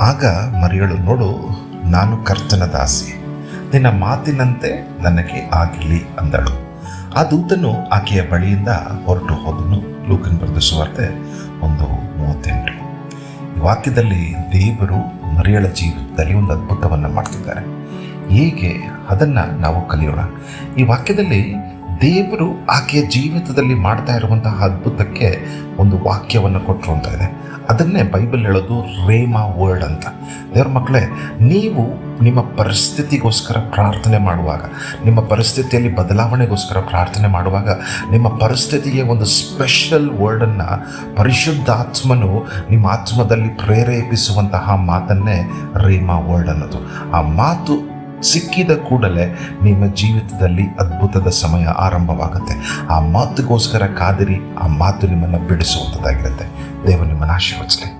ಆಗ ಮರಿಯಳು, ನೋಡು, ನಾನು ಕರ್ತನ ದಾಸಿ. ನಿನ್ನ ಮಾತಿನಂತೆ ನನಗೆ ಆಗಲಿ ಅಂದಳು. ಆ ದೂತನು ಆಕೆಯ ಬಳಿಯಿಂದ ಹೊರಟು ಹೋದನು. ಲೂಕನ್ ಬರೆದ ಸುವಾರ್ತೆ ಒಂದು ಮೂವತ್ತೆಂಟು. ವಾಕ್ಯದಲ್ಲಿ ದೇವರು ಮರಿಯಳ ಜೀವಿತದಲ್ಲಿ ಒಂದು ಅದ್ಭುತವನ್ನು ಮಾಡ್ತಿದ್ದಾರೆ. ಹೇಗೆ ಅದನ್ನು ನಾವು ಕಲಿಯೋಣ. ಈ ವಾಕ್ಯದಲ್ಲಿ ದೇವರು ಆಕೆಯ ಜೀವಿತದಲ್ಲಿ ಮಾಡ್ತಾ ಇರುವಂತಹ ಅದ್ಭುತಕ್ಕೆ ಒಂದು ವಾಕ್ಯವನ್ನು ಕೊಟ್ಟರು ಅಂತ ಇದೆ. ಅದನ್ನೇ ಬೈಬಲ್ ಹೇಳೋದು ರೇಮಾ ವರ್ಡ್ ಅಂತ. ದೇವ್ರ ಮಕ್ಕಳೇ ನೀವು ನಿಮ್ಮ ಪರಿಸ್ಥಿತಿಗೋಸ್ಕರ ಪ್ರಾರ್ಥನೆ ಮಾಡುವಾಗ, ನಿಮ್ಮ ಪರಿಸ್ಥಿತಿಯಲ್ಲಿ ಬದಲಾವಣೆಗೋಸ್ಕರ ಪ್ರಾರ್ಥನೆ ಮಾಡುವಾಗ, ನಿಮ್ಮ ಪರಿಸ್ಥಿತಿಗೆ ಒಂದು ಸ್ಪೆಷಲ್ ವರ್ಡನ್ನು ಪರಿಶುದ್ಧಾತ್ಮನು ನಿಮ್ಮ ಆತ್ಮದಲ್ಲಿ ಪ್ರೇರೇಪಿಸುವಂತಹ ಮಾತನ್ನೇ ರೇಮಾ ವರ್ಡ್ ಅನ್ನೋದು. ಆ ಮಾತು ಸಿಕ್ಕಿದ ಕೂಡಲೇ ನಿಮ್ಮ ಜೀವಿತದಲ್ಲಿ ಅದ್ಭುತದ ಸಮಯ ಆರಂಭವಾಗುತ್ತೆ. ಆ ಮಾತುಗೋಸ್ಕರ ಕಾದಿರಿ, ಆ ಮಾತು ನಿಮ್ಮನ್ನು ಬಿಡಿಸುವಂಥದ್ದಾಗಿರುತ್ತೆ. ದೇವರು ನಿಮ್ಮನ್ನು ಆಶೀರ್ವದಿಸಲಿ.